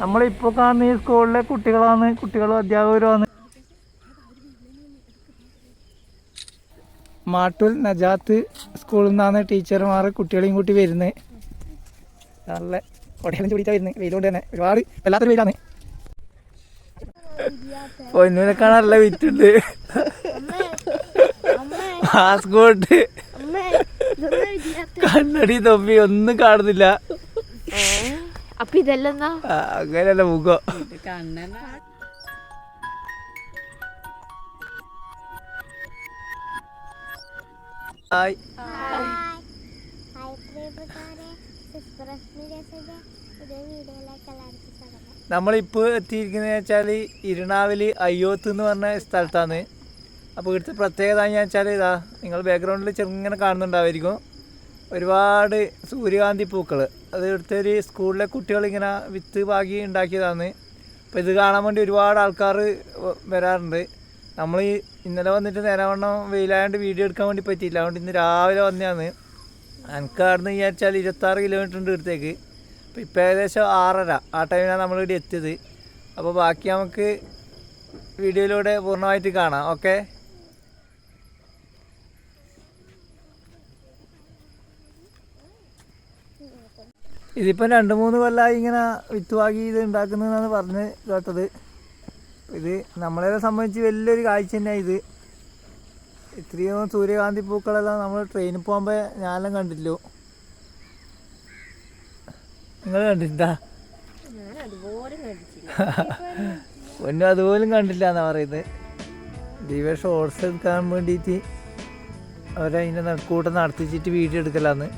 നമ്മളിപ്പോൾ കാണുന്ന ഈ സ്കൂളിലെ കുട്ടികളാണ് കുട്ടികളും അധ്യാപകരുമാണ്. മാട്ടൂൽ നജാത്ത് സ്കൂളിൽ നിന്നാണ് ടീച്ചർമാർ കുട്ടികളെയും കൂട്ടി വരുന്നത് നല്ല കൊടയെല്ലാം ചൂടിച്ചാ വരുന്നത് വെയിലുകൊണ്ട് തന്നെ ഒരുപാട് വല്ലാത്തൊരു വെയിലാണ്. പൊന്നൂനെ കാണാനല്ല വിറ്റുണ്ട് പാസ്പോർട്ട് കണ്ണടി തൊപ്പി ഒന്നും കാണുന്നില്ല. അപ്പൊ ഇതെല്ലാം അങ്ങനെയല്ല മുഖം. ഹായ്. നമ്മളിപ്പോൾ എത്തിയിരിക്കുന്നത് വെച്ചാൽ അയ്യോത്ത് എന്ന് പറഞ്ഞ സ്ഥലത്താണ്. അപ്പോൾ ഇവിടുത്തെ പ്രത്യേകത എന്ന് ഇതാ നിങ്ങൾ ബാക്ക്ഗ്രൗണ്ടിൽ ചെറുങ്ങനെ കാണുന്നുണ്ടാവായിരിക്കും. ഒരുപാട് സൂര്യകാന്തി പൂക്കൾ അത് ഒരു സ്കൂളിലെ കുട്ടികൾ ഇങ്ങനെ വിത്ത് പാകി ഉണ്ടാക്കിയതാണ്. അപ്പോൾ ഇത് കാണാൻ വേണ്ടി ഒരുപാട് ആൾക്കാർ വരാറുണ്ട്. നമ്മൾ ഈ ഇന്നലെ വന്നിട്ട് നേരവണ്ണം വെയിലായതുകൊണ്ട് വീഡിയോ എടുക്കാൻ വേണ്ടി പറ്റിയില്ല. അതുകൊണ്ട് ഇന്ന് രാവിലെ വന്നതാണ്. എനിക്ക് അവിടെ നിന്ന് വിചാരിച്ചാൽ ഇരുപത്താറ് കിലോമീറ്റർ ഉണ്ട് ഇടത്തേക്ക് അപ്പോൾ ഇപ്പോൾ ഏകദേശം ആറര. ആ ടൈമിലാണ് നമ്മൾ ഇവിടെ എത്തിയത്. അപ്പോൾ ബാക്കി നമുക്ക് വീഡിയോയിലൂടെ പൂർണമായിട്ട് കാണാം. ഓക്കെ? ഇതിപ്പോൾ രണ്ട് മൂന്ന് കൊല്ലമായി ഇങ്ങനെ വിത്തുവാക്കി ഇത് ഉണ്ടാക്കുന്നതെന്നാണ് പറഞ്ഞ് കേട്ടത്. ഇത് നമ്മളെ സംബന്ധിച്ച് വലിയൊരു കാഴ്ച തന്നെയാണ് ഇത്. ഇത്രയും സൂര്യകാന്തി പൂക്കളെല്ലാം നമ്മൾ ട്രെയിനിൽ പോകുമ്പോൾ ഞാനെല്ലാം കണ്ടില്ലോ. നിങ്ങൾ കണ്ടിട്ടാ ഒന്നും അതുപോലും കണ്ടില്ല എന്നാ പറയുന്നത്. ദിവസം ഷോർട്സ് എടുക്കാൻ വേണ്ടിയിട്ട് അവരതിന്റെ നടുക്കൂട്ടം നടത്തിച്ചിട്ട് വീഡിയോ എടുക്കലാന്ന്.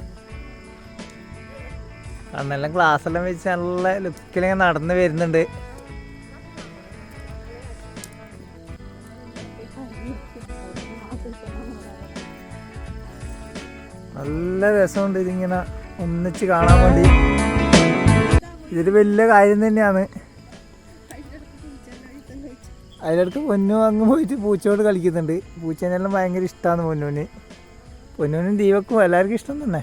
അന്നെല്ലാം ക്ലാസ് എല്ലാം വെച്ച് നല്ല ലുക്കിലിങ്ങനെ നടന്ന് വരുന്നുണ്ട്. നല്ല രസമുണ്ട് ഇതിങ്ങനെ ഒന്നിച്ച് കാണാൻ വേണ്ടി. ഇതൊരു വലിയ കാര്യം തന്നെയാണ്. അതിലടുത്ത് പൊന്നു അങ്ങ് പോയിട്ട് പൂച്ചയോട് കളിക്കുന്നുണ്ട്. പൂച്ചേനെല്ലാം ഭയങ്കര ഇഷ്ടമാണ് പൊന്നൂന് പൊന്നൂനും ദീപക്കും എല്ലാവർക്കും ഇഷ്ടം തന്നെ.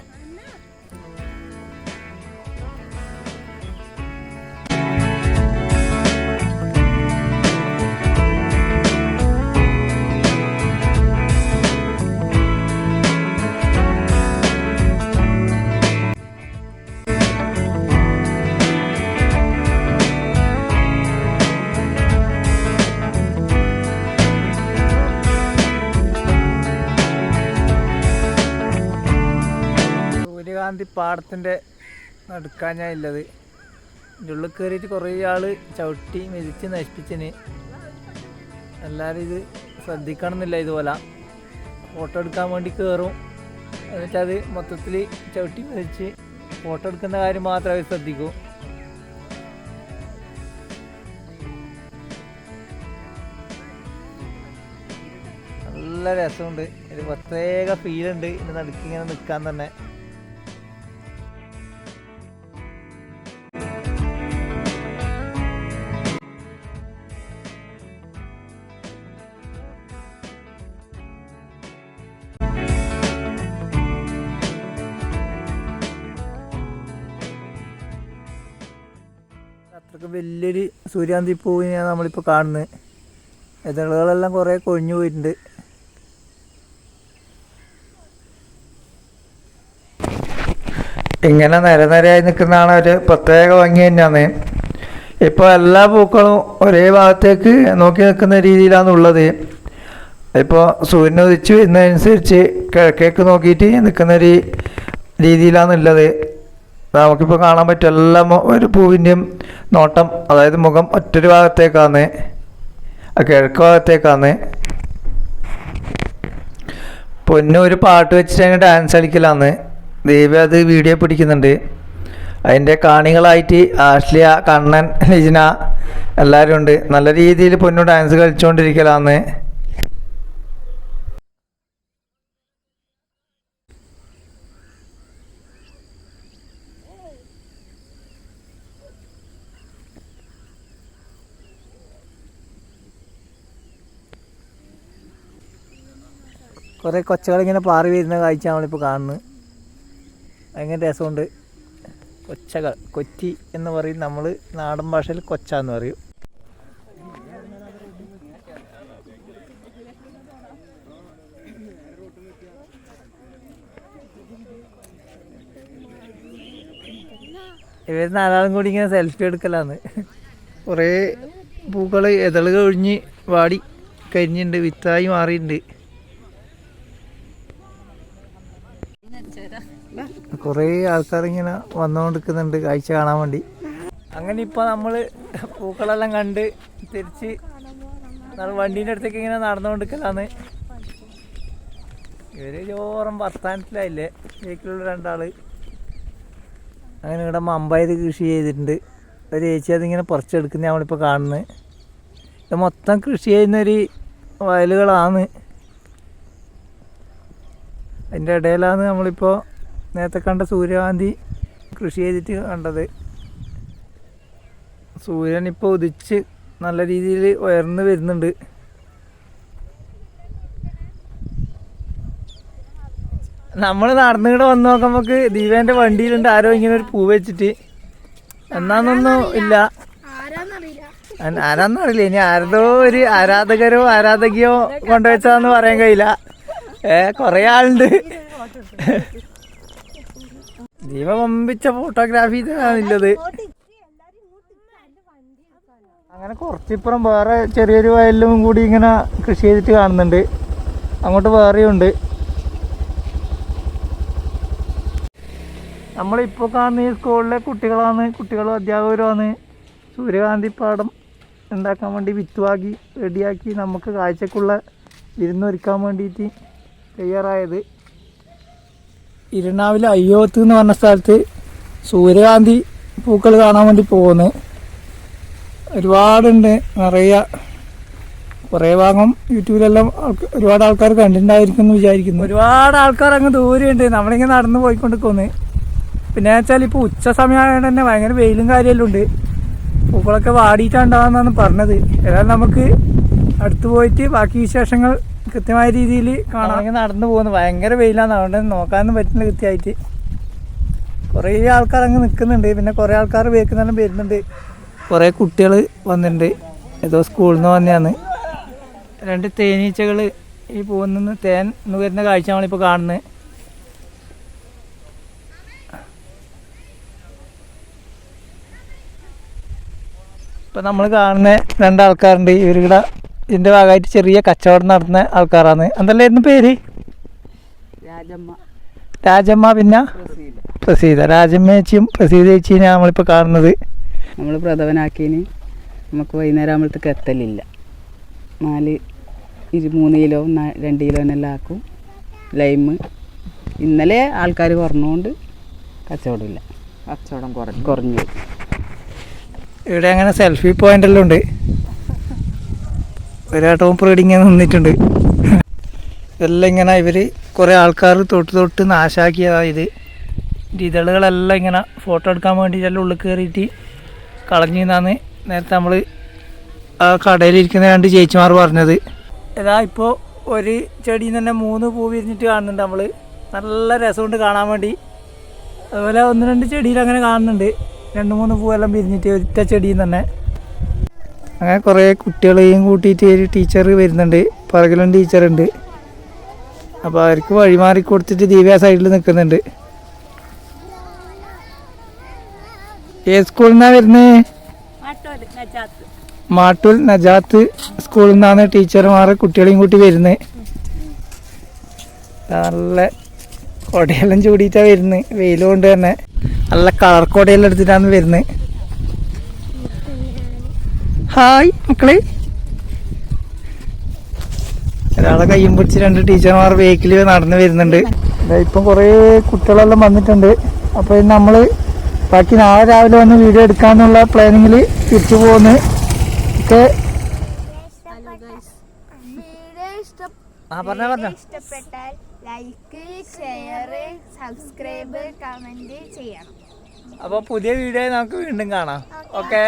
പാടത്തിന്റെ നടുക്കാഞ്ഞാ ഉള്ളത് ഇതിന്റെ ഉള്ളിൽ കയറിയിട്ട് കുറേ ആൾ ചവിട്ടി മെതിച്ച് നശിപ്പിച്ചിന്. എല്ലാവരും ഇത് ശ്രദ്ധിക്കണമെന്നില്ല ഇതുപോലെ. ഫോട്ടോ എടുക്കാൻ വേണ്ടി കയറും. എന്നിട്ട് അത് മൊത്തത്തിൽ ചവിട്ടി മെതിച്ച് ഫോട്ടോ എടുക്കുന്ന കാര്യം മാത്രം അവർ ശ്രദ്ധിക്കൂ. നല്ല രസമുണ്ട്. ഒരു പ്രത്യേക ഫീലുണ്ട് ഇതിന്റെ നടുക്കിങ്ങനെ നിൽക്കാൻ തന്നെ. അത്രയ്ക്ക് വലിയൊരു സൂര്യാന്തി പൂവിനെയാണ് നമ്മളിപ്പോൾ കാണുന്നത്. ഇതളുകളെല്ലാം കുറേ കൊഴിഞ്ഞു പോയിട്ടുണ്ട്. ഇങ്ങനെ നിരനിരയായി നിൽക്കുന്നതാണ് ഒരു പ്രത്യേക ഭംഗി തന്നെയാണ്. ഇപ്പോൾ എല്ലാ പൂക്കളും ഒരേ ഭാഗത്തേക്ക് നോക്കി നിൽക്കുന്ന രീതിയിലാണ് ഉള്ളത്. ഇപ്പോൾ സൂര്യൻ ഉദിച്ച് വരുന്നതനുസരിച്ച് കിഴക്കേക്ക് നോക്കിയിട്ട് നിൽക്കുന്ന ഒരു രീതിയിലാണ് ഉള്ളത്. നമുക്കിപ്പോൾ കാണാൻ പറ്റും എല്ലാ ഒരു പൂവിന്റെയും നോട്ടം അതായത് മുഖം ഒറ്റൊരു ഭാഗത്തേക്കാണ്. ആ കിഴക്ക് ഭാഗത്തേക്കാണ്. പൊന്നു ഒരു പാട്ട് വെച്ചിട്ട് ഡാൻസ് കളിക്കലാന്ന് ദേവി അത് വീഡിയോ പിടിക്കുന്നുണ്ട്. അതിന്റെ കാണികളായിട്ട് ആഷ്ലിയ കണ്ണൻ ലിജിന എല്ലാവരും ഉണ്ട് നല്ല രീതിയിൽ പൊന്നു ഡാൻസ് കളിച്ചുകൊണ്ടിരിക്കലാന്ന് കുറേ കൊച്ചകളിങ്ങനെ പാറി വരുന്ന കാഴ്ച നമ്മളിപ്പോൾ കാണുന്നത്. ഭയങ്കര രസമുണ്ട്. കൊച്ചകൾ കൊറ്റി എന്ന് പറയും നമ്മൾ നാടൻ ഭാഷയിൽ കൊച്ച എന്ന് പറയും. ഇവർ നാലാളും കൂടി ഇങ്ങനെ സെൽഫി എടുക്കലാന്ന്. കുറേ പൂക്കൾ ഇതൾ ഒഴിഞ്ഞ് വാടി കരിഞ്ഞിട്ടുണ്ട് വിത്തായി മാറിയിട്ടുണ്ട് കുറേ ആൾക്കാർ ഇങ്ങനെ വന്നുകൊണ്ടിരിക്കുന്നുണ്ട് കാഴ്ച കാണാൻ വേണ്ടി. അങ്ങനെ ഇപ്പോൾ നമ്മൾ പൂക്കളെല്ലാം കണ്ട് തിരിച്ച് വണ്ടീന്റെ അടുത്തേക്ക് ഇങ്ങനെ നടന്നുകൊണ്ടിരിക്കലാണ്. ഇവർ ചോറും വർത്താനത്തിലായില്ലേ? വീട്ടിലുള്ള രണ്ടാൾ. അങ്ങനെ ഇവിടെ മമ്പായത് കൃഷി ചെയ്തിട്ടുണ്ട്. ഒരു ചേച്ചി അതിങ്ങനെ പറിച്ചെടുക്കുന്ന നമ്മളിപ്പോൾ കാണുന്നത് ഇത് മൊത്തം കൃഷി ചെയ്യുന്നൊരു വയലുകളാണ്. അതിന്റെ ഇടയിലാണ് നമ്മളിപ്പോൾ നേരത്തെ കണ്ട സൂര്യകാന്തി കൃഷി ചെയ്തിട്ട് കണ്ടത്. സൂര്യൻ ഇപ്പോൾ ഉദിച്ച് നല്ല രീതിയിൽ ഉയർന്നു വരുന്നുണ്ട്. നമ്മൾ നടന്നുകൂടെ വന്ന് നോക്കുമ്പോൾ ദീപേന്റെ വണ്ടിയിലുണ്ട്. ആരോ ഇങ്ങനെ ഒരു പൂ വെച്ചിട്ട്. എന്നാന്നൊന്നും ഇല്ല. ആരാന്നറിയില്ല ഇനി ആരതോ ഒരു ആരാധകരോ ആരാധകയോ കൊണ്ടുവച്ചാന്ന് പറയാൻ കഴിയില്ല. ഏ കൊറേ ആളുണ്ട്. ദീപ വമ്പിച്ച ഫോട്ടോഗ്രാഫി ഇതാണുള്ളത് അങ്ങനെ കുറച്ചിപ്പുറം വേറെ ചെറിയൊരു വയലിലും കൂടി ഇങ്ങനെ കൃഷി ചെയ്തിട്ട് കാണുന്നുണ്ട്. അങ്ങോട്ട് വേറെയും ഉണ്ട് നമ്മളിപ്പോൾ കാണുന്ന ഈ സ്കൂളിലെ കുട്ടികളാണ് കുട്ടികളും അധ്യാപകരുമാണ്. സൂര്യകാന്തി പാടം ഉണ്ടാക്കാൻ വേണ്ടി വിത്തുവാക്കി റെഡിയാക്കി നമുക്ക് കാഴ്ചക്കുള്ള വിരുന്നൊരുക്കാൻ വേണ്ടിയിട്ട് തയ്യാറായത്. ഇരുണാവിലെ അയ്യോത്ത് എന്ന് പറഞ്ഞ സ്ഥലത്ത് സൂര്യകാന്തി പൂക്കൾ കാണാൻ വേണ്ടി പോകുന്നത് ഒരുപാടുണ്ട്. നിറയെ. കുറേ ഭാഗം യൂട്യൂബിലെല്ലാം ഒരുപാട് ആൾക്കാർ കണ്ടിട്ടുണ്ടായിരിക്കും എന്ന് വിചാരിക്കുന്നു. ഒരുപാട് ആൾക്കാർ അങ്ങ് ദൂരെയുണ്ട്. നമ്മളിങ്ങനെ നടന്നു പോയിക്കൊണ്ടിരിക്കുന്നു. പിന്നെ വെച്ചാൽ ഇപ്പോൾ ഉച്ച സമയമായതുകൊണ്ട് തന്നെ ഭയങ്കര വെയിലും കാര്യമെല്ലാം ഉണ്ട്. പൂക്കളൊക്കെ വാടിയിട്ടുണ്ടാവുന്നതാണ് പറഞ്ഞത്. ഏതായാലും നമുക്ക് അടുത്ത് പോയിട്ട് ബാക്കി വിശേഷങ്ങൾ കൃത്യമായ രീതിയിൽ കാണാൻ നടന്നു പോകുന്നു. ഭയങ്കര വെയിലാണ്. അതുകൊണ്ട് നോക്കാനൊന്നും പറ്റുന്നില്ല കൃത്യമായിട്ട്. കുറേ ആൾക്കാർ അങ്ങ് നിൽക്കുന്നുണ്ട്. പിന്നെ കുറേ ആൾക്കാർ വേക്കുന്നെല്ലാം വരുന്നുണ്ട്. കുറേ കുട്ടികൾ വന്നിട്ടുണ്ട്. ഏതോ സ്കൂളിൽ നിന്ന് വന്നെയാണ് രണ്ട് തേനീച്ചകൾ ഈ പോകുന്ന തേൻ എന്ന് വരുന്ന കാഴ്ച നമ്മളിപ്പോൾ കാണുന്നത്. ഇപ്പം നമ്മൾ കാണുന്ന രണ്ടാൾക്കാരുണ്ട് ഇവരുടെ ഇതിന്റെ ഭാഗമായിട്ട് ചെറിയ കച്ചവടം നടത്തുന്ന ആൾക്കാരാണ്. എന്തല്ലായിരുന്നു പേര്? രാജമ്മ. രാജമ്മ പിന്നെ? പ്രസീത. രാജമ്മേച്ചിയും പ്രസീത ചേച്ചിയും നമ്മളിപ്പോൾ കാണുന്നത്. നമ്മൾ പ്രഥവനാക്കിന് നമുക്ക് വൈകുന്നേരം ആകുമ്പോഴത്തേക്ക് എത്തലില്ല. നാല് ഇരു മൂന്ന് കിലോ രണ്ട് കിലോ എന്നെല്ലാം ആക്കും. ലൈമ് ഇന്നലെ ആൾക്കാർ കുറഞ്ഞുകൊണ്ട് കച്ചവടമില്ല. കച്ചവടം കുറഞ്ഞു. കുറഞ്ഞു. ഇവിടെ അങ്ങനെ സെൽഫി പോയിന്റ് എല്ലാം ഉണ്ട്. ഒരാട്ടവും പ്രീഡിങ് നിന്നിട്ടുണ്ട്. ഇതെല്ലാം ഇങ്ങനെ ഇവർ കുറേ ആൾക്കാർ തൊട്ട് തൊട്ട് നാശാക്കിയതാണ് ഇത്. ഇതളുകളെല്ലാം ഇങ്ങനെ ഫോട്ടോ എടുക്കാൻ വേണ്ടിയിട്ടെല്ലാം ഉള്ളിൽ കയറിയിട്ട് കളഞ്ഞു എന്നാണ് നേരത്തെ നമ്മൾ ആ കടയിലിരിക്കുന്ന രണ്ട് ചേച്ചിമാർ പറഞ്ഞത്. ഏതാ ഇപ്പോൾ ഒരു ചെടിയിൽ തന്നെ മൂന്ന് പൂ വിരിഞ്ഞിട്ട് കാണുന്നുണ്ട് നമ്മൾ നല്ല രസമുണ്ട് കാണാൻ വേണ്ടി. അതുപോലെ ഒന്ന് രണ്ട് ചെടിയിൽ അങ്ങനെ കാണുന്നുണ്ട്. രണ്ട് മൂന്ന് പൂവെല്ലാം വിരിഞ്ഞിട്ട് ഒറ്റ ചെടിയിൽ തന്നെ. അങ്ങനെ കുറേ കുട്ടികളെയും കൂട്ടിയിട്ട് ഒരു ടീച്ചർ വരുന്നുണ്ട്. പറകിലും ടീച്ചറുണ്ട് അപ്പോൾ അവർക്ക് വഴിമാറി കൊടുത്തിട്ട് ദിവ്യ സൈഡിൽ നിൽക്കുന്നുണ്ട്. ഏത് സ്കൂളിൽ നിന്നാണ് വരുന്നത് മാട്ടൂൽ നജാത്ത്. സ്കൂളിൽ നിന്നാണ് ടീച്ചർമാർ കുട്ടികളെയും കൂട്ടി വരുന്നത് നല്ല കൊടയെല്ലാം ചൂടിയിട്ടാണ് വരുന്നത് വെയിൽ കൊണ്ട് തന്നെ. നല്ല കളർ കൊടയെല്ലാം എടുത്തിട്ടാണ് വരുന്നത് ഹായ് മക്കളെ. ഒരാളെ കയ്യും പിടിച്ച് രണ്ട് ടീച്ചർമാർ വെഹിക്കിളിൽ നടന്നു വരുന്നുണ്ട്. ഇപ്പൊ കുറേ കുട്ടികളെല്ലാം വന്നിട്ടുണ്ട്. അപ്പോൾ നമ്മൾ ബാക്കി നാളെ രാവിലെ വന്ന് വീഡിയോ എടുക്കാന്നുള്ള പ്ലാനിങ്ങിൽ തിരിച്ചു പോകുന്നു ഒക്കെ ഇഷ്ടപ്പെട്ടാൽ ലൈക്ക് ഷെയർ സബ്സ്ക്രൈബ് കമന്റ് ചെയ്യണം. അപ്പോൾ പുതിയ വീഡിയോ നമുക്ക് വീണ്ടും കാണാം. ഓക്കെ